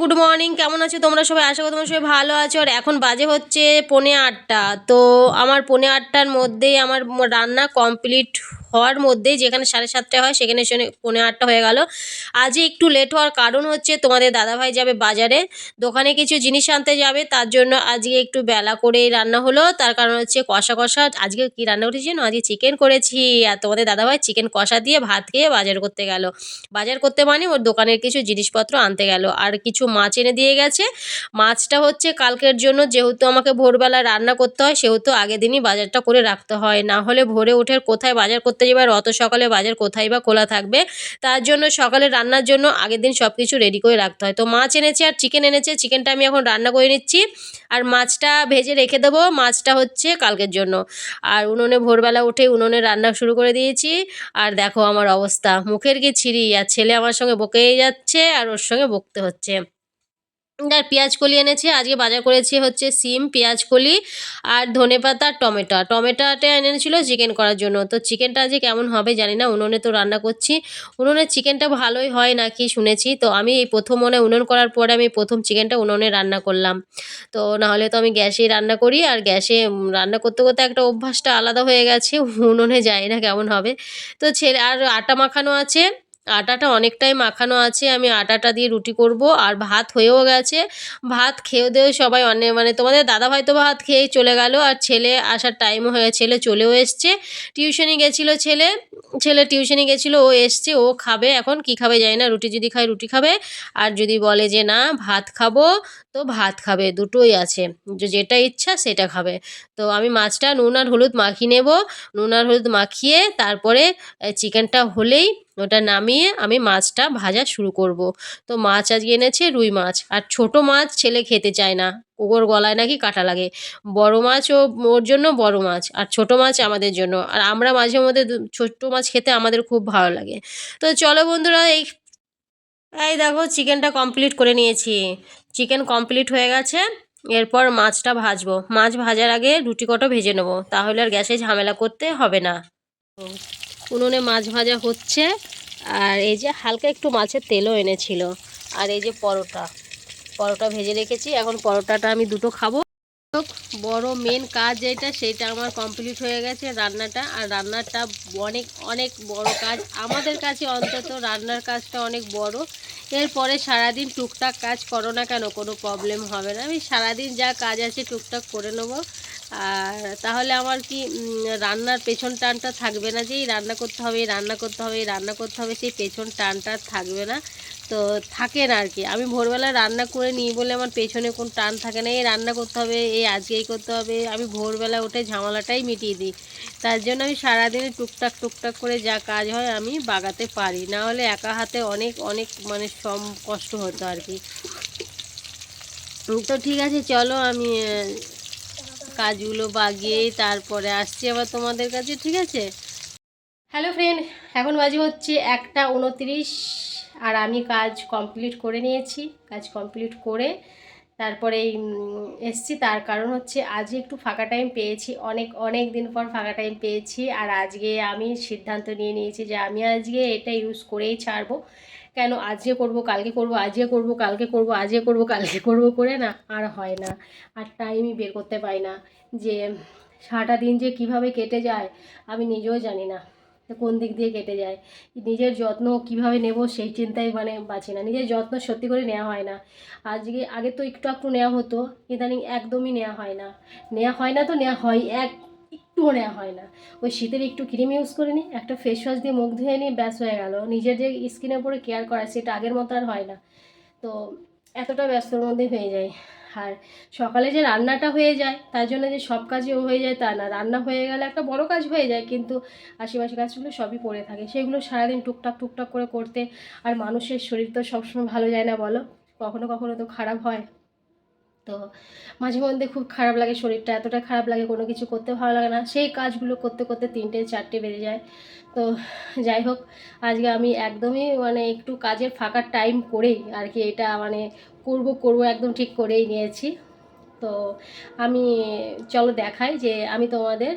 Good morning কেমন আছো? তোমরা সবাই আশা করি তোমরা সবাই ভালো আছো। আর এখন বাজে হচ্ছে পনে আটটা। তো আমার পনে আটটার মধ্যেই আমার রান্না কমপ্লিট হওয়ার মধ্যেই যেখানে সাড়ে সাতটা হয়, সেখানে সেখানে পৌনে আটটা হয়ে গেল। আজই একটু লেট হওয়ার কারণ হচ্ছে তোমাদের দাদাভাই যাবে বাজারে। দোকানে কিছু জিনিস আনতে যাবে, তার জন্য আজকে একটু বেলা করেই রান্না হলো। তার কারণ হচ্ছে কষা কষা, আজকে কি রান্না করেছি? না, আজকে চিকেন করেছি। আর তোমাদের দাদাভাই চিকেন কষা দিয়ে ভাত খেয়ে বাজার করতে গেল। বাজার করতে মানে ওর দোকানের কিছু জিনিসপত্র আনতে গেল। আর কিছু মাছ এনে দিয়ে গেছে। মাছটা হচ্ছে কালকের জন্য যেহেতু আমাকে ভোরবেলা রান্না করতে হয়, সেহেতু আগের দিনই বাজারটা করে রাখতে হয়। না হলে ভোরে উঠে কোথায় বাজার করতে যাবে আর অত সকালে বাজার কোথায় বা খোলা থাকবে, তার জন্য সকালে রান্নার জন্য আগের দিন সব কিছু রেডি করে রাখতে হয়। তো মাছ এনেছে আর চিকেন এনেছে চিকেনটা আমি এখন রান্না করে নিচ্ছি। আর মাছটা ভেজে রেখে দেবো, মাছটা হচ্ছে কালকের জন্য। আর উনুনে ভোরবেলা উঠে উনুনে রান্না শুরু করে দিয়েছি। আর দেখো আমার অবস্থা, মুখের কি ছিঁড়ি, আর ছেলে আমার সঙ্গে বকেই যাচ্ছে আর ওর সঙ্গে বকতে হচ্ছে। আর পেঁয়াজ কলি এনেছি, আজকে বাজার করেছি হচ্ছে সিম, পেঁয়াজ কলি আর ধনে পাতা আর টমেটো টমেটোটা এনেছিল চিকেন করার জন্য। তো চিকেনটা আজকে কেমন হবে জানি না, উনুনে তো রান্না করছি। উনুনের চিকেনটা ভালোই হয় নাকি শুনেছি। তো আমি এই প্রথম মনে উনুন করার পরে আমি প্রথম চিকেনটা উনুনে রান্না করলাম। তো নাহলে তো আমি গ্যাসেই রান্না করি। আর গ্যাসে রান্না করতে করতে একটা অভ্যাসটা আলাদা হয়ে গেছে, উনুনে যাই না কেমন হবে। তো ছেলে, আর আটা মাখানো আছে। আটাটা অনেকটাই মাখানো আছে, আমি আটাটা দিয়ে রুটি করব আর ভাত হয়েও গেছে। ভাত খেয়ে দেয়ে সবাই অনেক মানে তোমাদের দাদাভাই তো ভাত খেয়েই চলে গেল আর ছেলে আসার টাইমও হয়ে, ছেলে চলেও এসছে। টিউশনি গেছিল ছেলে ছেলে টিউশনি গেছিল, ও এসছে, ও খাবে এখন, কি খাবে জানি না, রুটি যদি খায় রুটি খাবে। আর যদি বলে যে না, ভাত খাব, তো ভাত খাবে, দুটোই আছে। যেটা ইচ্ছা সেটা খাবে। তো আমি মাছটা নুন আর হলুদ মাখিয়ে নেব। নুন আর হলুদ মাখিয়ে তারপরে চিকেনটা হলেই ওটা নামিয়ে আমি মাছটা ভাজা শুরু করব। তো মাছ আজকে এনেছে রুই মাছ। আর ছোট মাছ ছেলে খেতে চায় না। ওর গলায় নাকি কাটা লাগে। বড় মাছ ও ওর জন্য বড় মাছ। আর ছোট মাছ আমাদের জন্য। আর আমরা মাঝে মধ্যে ছোট্ট মাছ খেতে আমাদের খুব ভালো লাগে। তো চলো বন্ধুরা, এই এই দেখো চিকেনটা কমপ্লিট করে নিয়েছি। চিকেন কমপ্লিট হয়ে গেছে। এরপর মাছটা ভাজবো। মাছ ভাজার আগে রুটি কটা ভেজে নেব। তাহলে আর গ্যাসে ঝামেলা করতে হবে না। উনুনে মাছ ভাজা হচ্ছে। আর এই যে হালকা একটু মাছের তেলও এনেছিল। আর এই যে পরোটা। পরোটা ভেজে রেখেছি। এখন পরোটাটা আমি দুটো খাব। বড় মেন কাজ যেটা, সেটা আমার কমপ্লিট হয়ে গেছে রান্নাটা। আর রান্নাটা অনেক অনেক বড় কাজ। আমাদের কাছে অন্তত রান্নার কাজটা অনেক বড়। এরপরে সারাদিন টুকটাক কাজ করো না কেন, কোনো প্রবলেম হবে না। আমি সারাদিন যা কাজ আছে টুকটাক করে নেব। আর তাহলে আমার কি রান্নার পেছন টানটা থাকবে না যে রান্না করতে হবে রান্না করতে হবে রান্না করতে হবে, সেই পেছন টানটা থাকবে না। তো থাকে না আর কি। আমি ভোরবেলা রান্না করে নিই বলে আমার পেছনে কোন টান থাকে না। এই রান্না করতে হবে, এই আজকেই করতে হবে, আমি ভোরবেলা উঠে ঝামেলাটাই মিটিয়ে দিই। তার জন্য আমি সারাদিনে টুকটাক টুকটাক করে যা কাজ হয় আমি বাগাতে পারি। না হলে একা হাতে অনেক অনেক মানে সম কষ্ট হতো আর কি। তো ঠিক আছে, চলো আমি কাজগুলো বাগিয়ে তারপরে আসছি আবার তোমাদের কাছে, ঠিক আছে? হ্যালো ফ্রেন্ড এখন বাজে হচ্ছে একটা উনত্রিশ, আর আমি কাজ কমপ্লিট করে নিয়েছি। কাজ কমপ্লিট করে তারপরে এসছি। তার কারণ হচ্ছে আজকে একটু ফাঁকা টাইম পেয়েছি। অনেক অনেক দিন পর ফাঁকা টাইম পেয়েছি। আর আজকে আমি সিদ্ধান্ত নিয়ে নিয়েছি যে আমি আজকে এটা ইউজ করেই ছাড়বো। কেন আজকে করব, কালকে করব, আজকে করব, কালকে করব, আজকে করব, কালকে করব করে না, আর হয় না। আর টাইমই বের করতে পারি না যে সারাটা দিন যে কীভাবে কেটে যায়, আমি নিজেও জানি না। কোন দিক দিয়ে কেটে যায়। নিজের যত্ন কীভাবে নেব সেই চিন্তায় মানে বাঁচি না। নিজের যত্ন সত্যি করে নেওয়া হয় না। আজকে, আগে তো একটু একটু নেওয়া হতো, ইদানিং একদমই নেওয়া হয় না। নেওয়া হয় না তো নেওয়া হয়, এক একটুও নেওয়া হয় না। ওই শীতের একটু ক্রিম ইউজ করে নিই, একটা ফেস ওয়াশ দিয়ে মুখ ধুয়ে নিই, ব্যাস হয়ে গেল। নিজের যে স্কিনের উপরে কেয়ার করা, সেটা আগের মতো আর হয় না। তো এতটা ব্যস্তর মধ্যে হয়ে যায়। আর সকালে যে রান্নাটা হয়ে যায়, তার জন্য যে সব কাজই হয়ে যায় তা না। রান্না হয়ে গেলে একটা বড় কাজ হয়ে যায়, কিন্তু আশেপাশে কাজগুলো সবই পড়ে থাকে। সেগুলো সারাদিন টুকটাক টুকটাক করে করতে আর মানুষের শরীর তো সবসময় ভালো যায় না বলো? কখনো কখনো তো খারাপ হয়। তো মাঝে মধ্যে খুব খারাপ লাগে, শরীরটা এতটা খারাপ লাগে, কোনো কিছু করতে ভালো লাগে না। সেই কাজগুলো করতে করতে তিনটে, চারটে বেজে যায়। তো যাই হোক, আজকে আমি একদমই মানে একটু কাজের ফাঁকার টাইম করেই আর কি এটা মানে করব করব একদম ঠিক করেই নিয়েছি। তো আমি, চলো দেখাই যে আমি তোমাদের,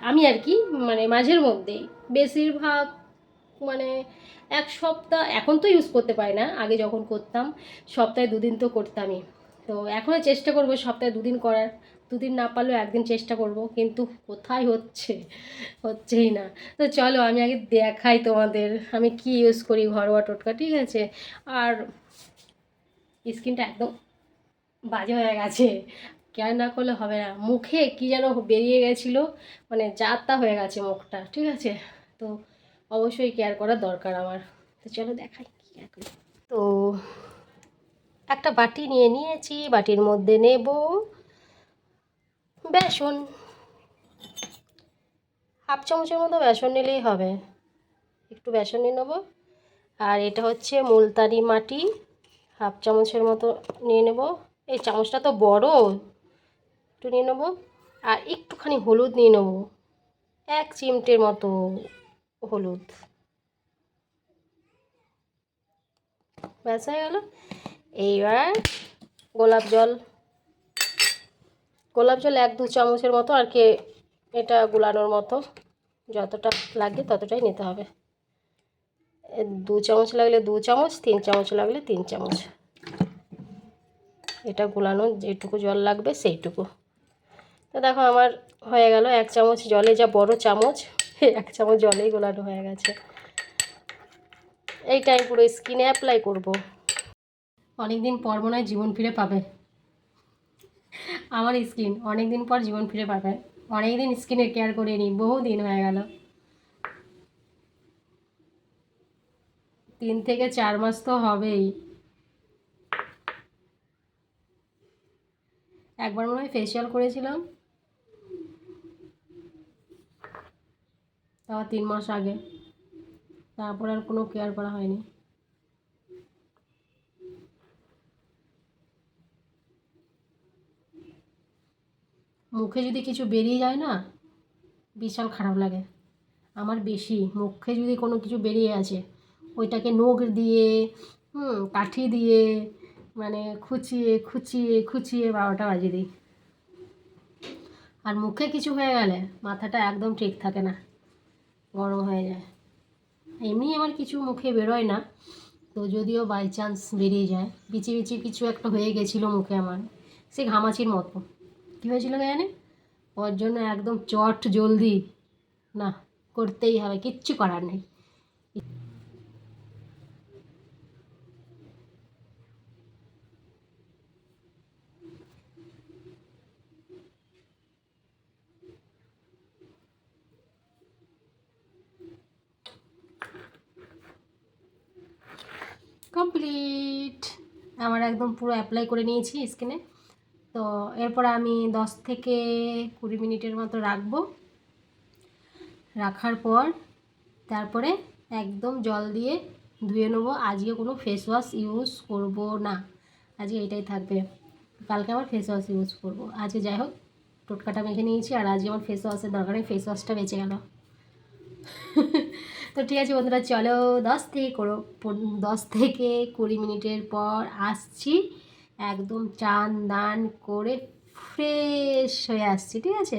আমি আর কি মানে মাঝের মধ্যেই বেশিরভাগ মানে এক সপ্তাহ, এখন তো ইউজ করতে পারি না, আগে যখন করতাম, সপ্তাহে দুদিন তো করতামই। তো এখনও চেষ্টা করব সপ্তাহে দুদিন করার। দুদিন না পারলেও একদিন চেষ্টা করব, কিন্তু কোথায় হচ্ছে? হচ্ছেই না। তো চলো আমি আগে দেখাই তোমাদের, আমি কি ইউজ করি ঘরোয়া টোটকা, ঠিক আছে? আর স্কিনটা একদম বাজে হয়ে গেছে। কেয়ার না করলে হবে না। মুখে কি যেন বেরিয়ে গেছিল মানে যা তা হয়ে গেছে মুখটা, ঠিক আছে? তো অবশ্যই কেয়ার করার দরকার আমার। তো চলো দেখাই কি কেয়ার করি। তো একটা বাটি নিয়ে নিয়েছি, বাটির মধ্যে নেব বেসন। হাফ চামচের মতো বেসন নিলেই হবে। একটু বেসন নিয়ে নেব। আর এটা হচ্ছে মুলতানি মাটি। হাফ চামচের মতো নিয়ে নেব। এই চামচটা তো বড়, একটু নিয়ে নেব। আর একটুখানি হলুদ নিয়ে নেব। এক চিমটের মতো হলুদ। ব্যাস, হয়ে গেল। এইবার গোলাপ জল। গোলাপ জল এক দু চামচের মতো আর কি এটা গুলানোর মতো। যতটা লাগে ততটাই নিতে হবে। দু চামচ লাগলে দু চামচ, তিন চামচ লাগলে তিন চামচ। এটা গুলানো যেটুকু জল লাগবে সেইটুকু। তো দেখো আমার হয়ে গেল এক চামচ জলে যা বড় চামচ, এক চামচ জলেই গোলানো হয়ে গেছে। এইটাই পুরো স্কিনে অ্যাপ্লাই করব। অনেক দিন পর মনে হয় জীবন ফিরে পাবে। আমার স্কিন অনেক দিন পর জীবন ফিরে পাবে। অনেক দিন স্কিনের কেয়ার করে নিই বহু দিন হয়ে গেল। তিন থেকে চার মাস তো হবেই। একবার মনে হয় ফেসিয়াল করেছিলাম। তাও তিন মাস আগে। তারপর আর কোনো কেয়ার করা হয়নি। মুখে যদি কিছু বেরিয়ে যায় না, বিশাল খারাপ লাগে। আমার বেশি মুখে যদি কোনো কিছু বেরিয়ে আছে, ওইটাকে নখ দিয়ে, হুম, কাঠি দিয়ে মানে খুচিয়ে খুচিয়ে খুচিয়ে বারোটা বাজিয়ে দিই। আর মুখে কিছু হয়ে গেলে মাথাটা একদম ঠিক থাকে না, গরম হয়ে যায়। এমনি আমার কিছু মুখে বেরোয় না, তো যদিও বাই চান্স বেরিয়ে যায়। বিচি বিচি কিছু একটা হয়ে গেছিল মুখে আমার, সে ঘামাচির মতো। কী হয়েছিল জানে? ওর জন্য একদম চট জলদি, না, করতেই হবে, কিচ্ছু করার নেই। কমপ্লিট। আমার একদম পুরো অ্যাপ্লাই করে নিয়েছি স্কিনে। তো এরপর আমি দশ থেকে কুড়ি মিনিটের মতো রাখব। রাখার পর তারপরে একদম জল দিয়ে ধুয়ে নেব। আজকে কোনো ফেস ওয়াশ ইউজ করব না। আজকে এটাই থাকবে। কালকে আমার ফেস ওয়াশ ইউজ করব। আজকে যাই হোক, টোটকাটা মেখে নিয়েছি আর আজকে আমার ফেস ওয়াশের দরকার ফেস ওয়াশটা বেঁচে গেল। তো ঠিক আছে বন্ধুরা, চলো দশ থেকে করো দশ থেকে কুড়ি মিনিটের পর আসছি। একদম চান দান করে ফ্রেশ হয়ে আসছি, ঠিক আছে?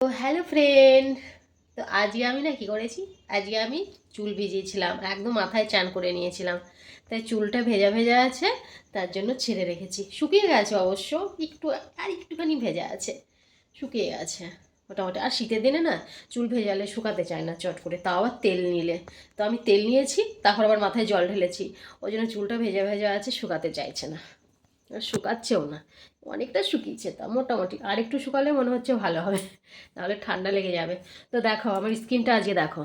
তো হ্যালো ফ্রেন্ড, তো আজকে আমি না কি করেছি? আজকে আমি চুল ভিজিয়েছিলাম, একদম মাথায় চান করে নিয়েছিলাম। তাই চুলটা ভেজা ভেজা আছে, তার জন্য ছেড়ে রেখেছি। শুকিয়ে গেছে অবশ্য, একটু, আর একটুখানি ভেজা আছে, শুকিয়ে গেছে। মোটামুটি। আর শীতের দিনে না, চুল ভেজালে শুকাতে চায় না চট করে, তাও আবার তেল নিলে। তো আমি তেল নিয়েছি, তারপর আবার মাথায় জল ঢেলেছি। ওই জন্য চুলটা ভেজা ভেজা আছে, শুকাতে চাইছে না। আর শুকাচ্ছেও না। অনেকটা শুকিয়েছে তা, মোটামুটি। আর একটু শুকালে মনে হচ্ছে ভালো হবে, নাহলে ঠান্ডা লেগে যাবে। তো দেখো, আমার স্কিনটা আজকে দেখো।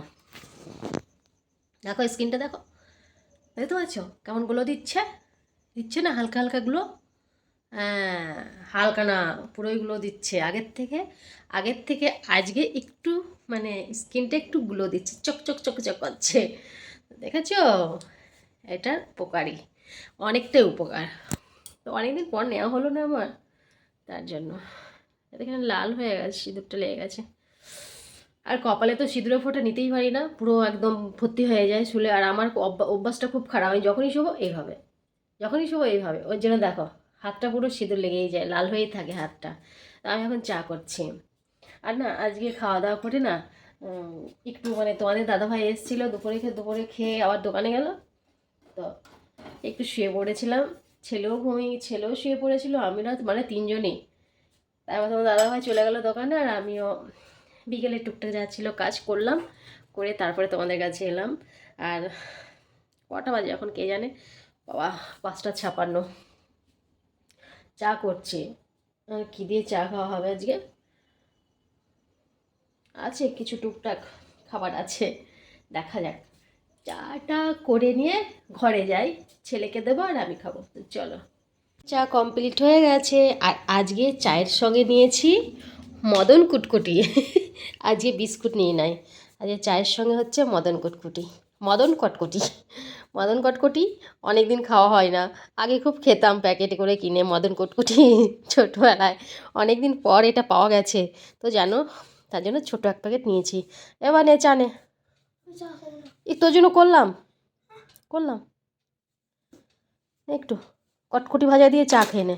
দেখো স্কিনটা দেখো। দেখতে পাচ্ছ? কেমন গ্লো দিচ্ছে? দিচ্ছে না হালকা হালকা গ্লো হ্যাঁ হালকা না পুরোই গ্লো দিচ্ছে। আগের থেকে আগের থেকে আজকে একটু মানে স্কিনটা একটু গ্লো দিচ্ছে, চক চক চক চক করছে। দেখেছ? এটার উপকারী। অনেকটাই উপকার। তো অনেকদিন পর নেওয়া হলো না আমার, তার জন্য। এখানে লাল হয়ে গেছে, সিঁদুরটা লেগে গেছে। আর কপালে তো সিঁদুরের ফোঁটা নিতেই পারি না, পুরো একদম ভর্তি হয়ে যায় শুলে। আর আমার অভ্যাসটা খুব খারাপ, আমি যখনই শোবো, এইভাবে। যখনই শোবো, এইভাবে। ওর জন্য দেখো। হাতটা পুরো সিঁদুর লেগেই যায়, লাল হয়েই থাকে হাতটা। আমি এখন চা করছি। আর না, আজকে খাওয়া দাওয়া করে না একটু মানে তোমাদের দাদাভাই এসেছিল, দুপুরে খেয়ে দুপুরে খেয়ে আবার দোকানে গেল। তো একটু শুয়ে পড়েছিলাম, ছেলেও ঘুমিয়ে, ছেলেও শুয়ে পড়েছিল আমিরা মানে তিনজনই। তারপর তোমার দাদাভাই চলে গেল দোকানে, আর আমিও বিকেলে টুকটাক যাচ্ছিল কাজ করলাম, করে তারপরে তোমাদের কাছে এলাম। আর কটা বাজে এখন কে জানে? বাবা, পাঁচটা ছাপান্ন। চা করছে। কি দিয়ে চা খাওয়া হবে আজকে? আছে কিছু টুকটাক খাবার আছে, দেখা যাক। চাটা করে নিয়ে ঘরে যাই, ছেলেকে দেবো আর আমি খাব। চলো। চা কমপ্লিট হয়ে গেছে, আর আজকে চায়ের সঙ্গে নিয়েছি মদন কুটকুটি। আজকে বিস্কুট নিয়ে নাই, আজকে চায়ের সঙ্গে হচ্ছে মদন কুটকুটি। মদন কটকুটি। মদন কটকুটি অনেক দিন খাওয়া হয় না। আগে খুব খেতাম প্যাকেটে করে কিনে মদন কটকুটি ছোটোবেলায়। অনেক দিন পর এটা পাওয়া গেছে। তো জানো তার জন্য ছোটো এক প্যাকেট নিয়েছি। এবার নে চা নে। এই তোর জন্য করলাম। করলাম। একটু। কটকটি ভাজা দিয়ে চা খেয়ে নে।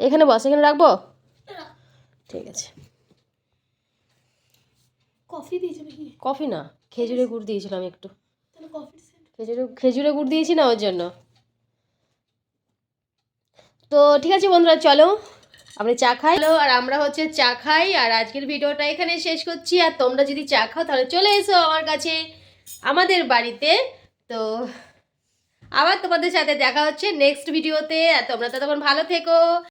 এখানে বস এখানে রাখব? ঠিক আছে। কফি দিয়েছে কফি না খেজুরে গুড় দিয়েছিলাম একটু। খেজুরে খেজুরে গুড় দিয়েছি না ওর জন্য? তো ঠিক আছে বন্ধুরা, চলো আমরা চা খাই। হ্যালো আর আমরা হচ্ছে চা খাই, আর আজকের ভিডিওটা এখানে শেষ করছি। আর তোমরা যদি চা খাও, তাহলে চলে এসো আমার কাছে, আমাদের বাড়িতে। তো আবার তোমাদের সাথে দেখা হচ্ছে নেক্সট ভিডিওতে আর তোমরা তো তখন ভালো থেকো।